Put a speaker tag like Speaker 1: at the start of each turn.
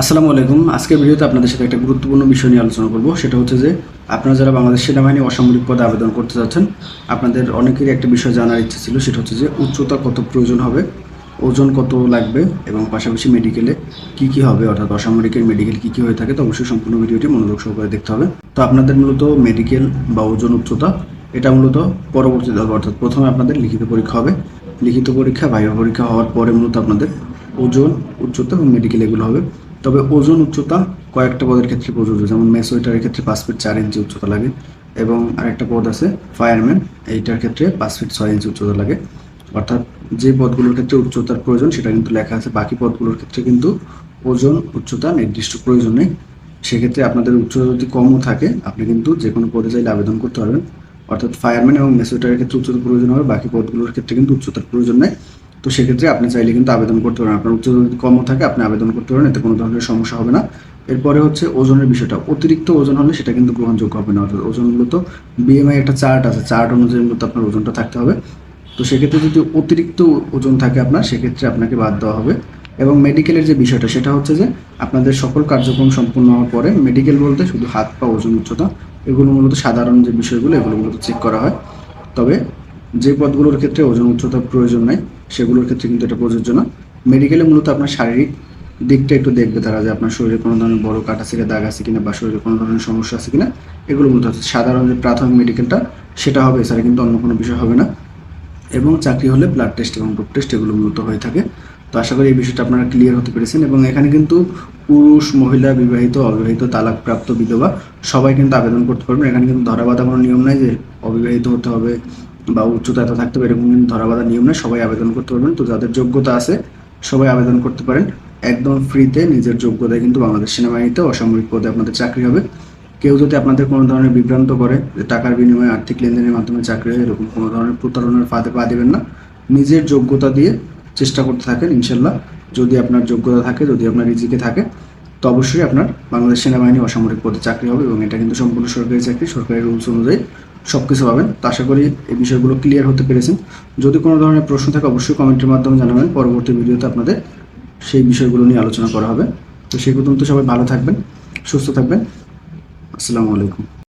Speaker 1: আসসালামু আলাইকুম। আজকের ভিডিওতে আপনাদের সাথে একটা গুরুত্বপূর্ণ বিষয় নিয়ে আলোচনা করব। সেটা হচ্ছে যে, আপনারা যারা বাংলাদেশ সেনাবাহিনী অসামরিক পদে আবেদন করতে যাচ্ছেন, আপনাদের অনেকেরই একটা বিষয় জানার ইচ্ছে ছিল, সেটা হচ্ছে যে, উচ্চতা কত প্রয়োজন হবে, ওজন কত লাগবে, এবং পাশাপাশি মেডিকেলে কি কি হবে, অর্থাৎ অসামরিকের মেডিকেল কি কি হয়ে থাকে, তো অবশ্যই সম্পূর্ণ ভিডিওটি মনোযোগ সহকারে দেখতে হবে। তো আপনাদের মূলত মেডিকেল বা ওজন উচ্চতা, এটা মূলত পরবর্তীতে হবে, অর্থাৎ প্রথমে আপনাদের লিখিত পরীক্ষা হবে। লিখিত পরীক্ষা ভাইভা পরীক্ষা হওয়ার পরে মূলত আপনাদের ওজন, উচ্চতা এবং মেডিকেল এগুলো হবে। তবে ওজন উচ্চতা কয়েকটা পদের ক্ষেত্রে প্রযোজ্য, যেমন মেসোইটারের ক্ষেত্রে পাঁচ ফিট চার ইঞ্চি উচ্চতা লাগে এবং আরেকটা পদ আছে ফায়ারম্যান, এইটার ক্ষেত্রে পাঁচ ফিট ছয় ইঞ্চি উচ্চতা লাগে। অর্থাৎ যে পদগুলোর ক্ষেত্রে উচ্চতার প্রয়োজন সেটা কিন্তু লেখা আছে। বাকি পদগুলোর ক্ষেত্রে কিন্তু ওজন, উচ্চতা নির্দিষ্ট প্রয়োজন নেই। সেক্ষেত্রে আপনাদের উচ্চতা যদি কমও থাকে, আপনি কিন্তু যে কোনো পদে চাইলে আবেদন করতে পারবেন। অর্থাৎ ফায়ারম্যান এবং মেসোইটারের ক্ষেত্রে উচ্চতার প্রয়োজন হবে, বাকি পদগুলোর ক্ষেত্রে কিন্তু উচ্চতার প্রয়োজন নেই। তো সেক্ষেত্রে আপনি চাইলে কিন্তু আবেদন করতে পারেন। আপনার উচ্চতা যদি কমও থাকে, আপনি আবেদন করতে পারেন, এতে কোনো ধরনের সমস্যা হবে না। এরপরে হচ্ছে ওজনের বিষয়টা। অতিরিক্ত ওজন হলে সেটা কিন্তু গ্রহণযোগ্য হবে না। অর্থাৎ ওজন মূলত বিএমআই একটা চার্ট আছে। চার্ট অনুযায়ী মূলত আপনার ওজনটা থাকতে হবে। তো সেক্ষেত্রে যদি অতিরিক্ত ওজন থাকে আপনার, সেক্ষেত্রে আপনাকে বাদ দেওয়া হবে। এবং মেডিকেলের যে বিষয়টা, সেটা হচ্ছে যে আপনাদের সকল কার্যক্রম সম্পূর্ণ হওয়ার পরে মেডিকেল বলতে শুধু হাত পা, ওজন উচ্চতা, এগুলো মূলত সাধারণ যে বিষয়গুলো, এগুলো মূলত চেক করা হয়। তবে যে পদগুলোর ক্ষেত্রে ওজন উচ্চতার প্রয়োজন নাই সেগুলোর ক্ষেত্রে কিন্তু এটা প্রযোজ্য না। মেডিকেলে মূলত আপনার শারীরিক দিকটা একটু দেখবে তারা যে আপনার শরীরে কোনো ধরনের বড় কাটা থেকে দাগ আছে কিনা বা শরীরে কোনো ধরনের সমস্যা আছে কিনা, এগুলো মূলত সাধারণ যে প্রাথমিক মেডিকেলটা সেটা হবে, এছাড়া কিন্তু অন্য কোনো বিষয় হবে না। এবং চাকরি হলে ব্লাড টেস্ট এবং গ্রুপ টেস্ট এগুলো মূলত হয়ে থাকে। তো আশা করি এই বিষয়টা আপনারা ক্লিয়ার হতে পেরেছেন এবং এখানে কিন্তু পুরুষ, মহিলা, বিবাহিত, অবিবাহিত, তালাকপ্রাপ্ত বিধবা সবাই কিন্তু আবেদন করতে পারবেন। এখানে কিন্তু ধরাবাধা কোনো নিয়ম নাই যে অবিবাহিত হতে হবে বা উচ্চতা এত থাকতে হবে, এরকম কিন্তু ধরাবাধা নিয়ম নেই সবাই আবেদন করতে পারবেন। তো যাদের যোগ্যতা আছে, সবাই আবেদন করতে পারেন। একদম ফ্রিতে নিজের যোগ্যতায় কিন্তু বাংলাদেশ সেনাবাহিনীতে অসামরিক পদে আপনাদের চাকরি হবে। কেউ যদি আপনাদের কোনো ধরনের বিভ্রান্ত করে যে টাকার বিনিময়ে আর্থিক লেনদেনের মাধ্যমে চাকরি হয়, এরকম কোনো ধরনের প্রতারণার ফাঁদে পা দেবেন না। নিজের যোগ্যতা দিয়ে চেষ্টা করতে থাকেন, ইনশাল্লাহ। যদি আপনার যোগ্যতা থাকে, যদি আপনার রিজিকে থাকে, তো অবশ্যই আপনার বাংলাদেশ সেনাবাহিনী অসামরিক পদে চাকরি হবে এবং এটা কিন্তু সম্পূর্ণ সরকারি চাকরি। সরকারি রুলস অনুযায়ী সব কিছু পাবেন। তো আশা করি এই বিষয়গুলো ক্লিয়ার হতে পেরেছেন যদি কোনো ধরনের প্রশ্ন থাকে, অবশ্যই কমেন্টের মাধ্যমে জানাবেন। পরবর্তী ভিডিওতে আপনাদের সেই বিষয়গুলো নিয়ে আলোচনা করা হবে। তো সেই পর্যন্ত সবাই ভালো থাকবেন, সুস্থ থাকবেন। আসসালামু আলাইকুম।